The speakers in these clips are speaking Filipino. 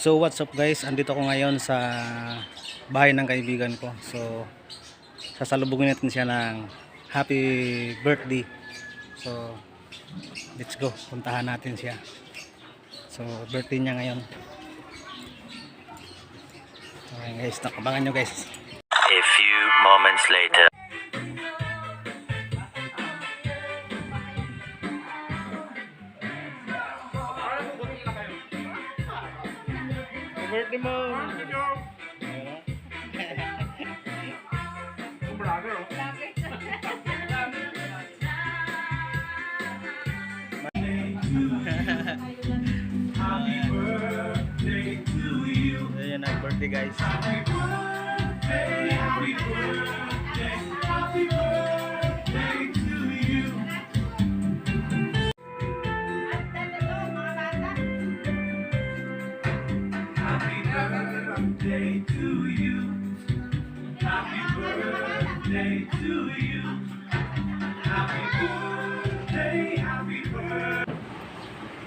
So what's up guys, andito ko ngayon sa bahay ng kaibigan ko. So sasalubungin natin siya ng happy birthday. So let's go, puntahan natin siya. So birthday niya ngayon. Okay guys, nakabangan nyo guys. A few moments later. Birthday mo! Ayan ang birthday guys.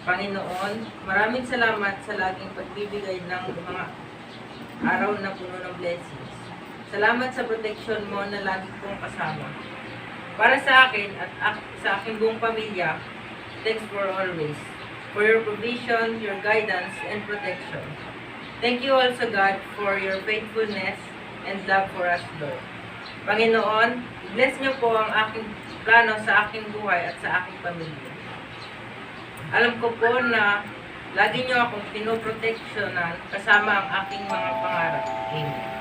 Panginoon, maraming salamat sa laging pagbibigay ng mga araw na puno ng blessings. Salamat sa protection mo na lagi kong kasama. Para sa akin at sa aking buong pamilya, thanks for always. For your provision, your guidance, and protection. Thank you also God for your faithfulness and love for us, Lord. Panginoon, bless niyo po ang aking plano sa aking buhay at sa aking pamilya. Alam ko po na lagi niyo akong pinoproteksyonan kasama ang aking mga pangarap. Amen.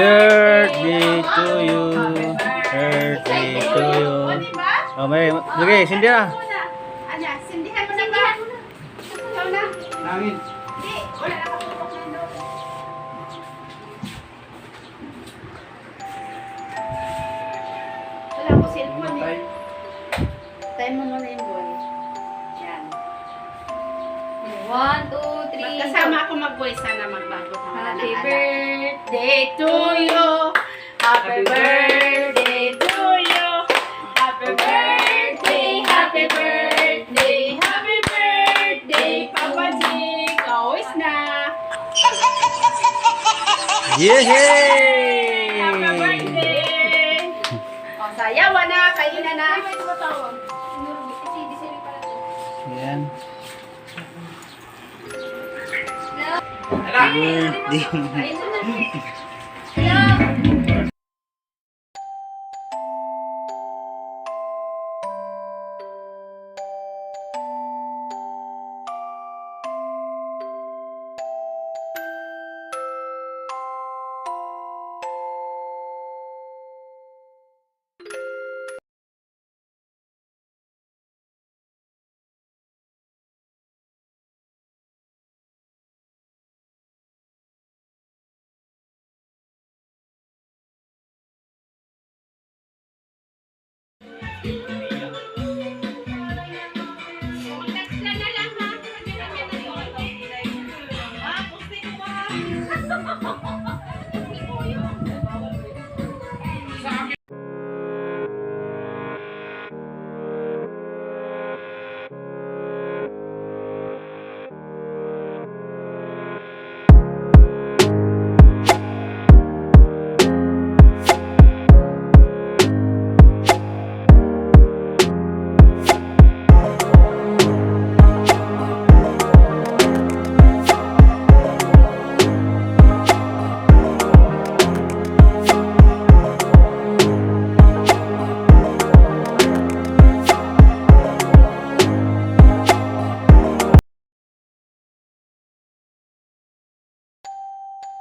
Birthday to you. Birthday to you. Diba? Oh, may, Cynthia. Muna. Anya, sindihan mo na ba? Ikaw na. Namin. Mag-voice sana magbago na wala Happy alam. birthday to you. Happy birthday to you. Happy birthday, happy birthday, happy birthday, Papa G. Kawis na. Yehey! Happy birthday. O, sayawan na, kainan na. Yan. Birthday. Ha ha ha ha!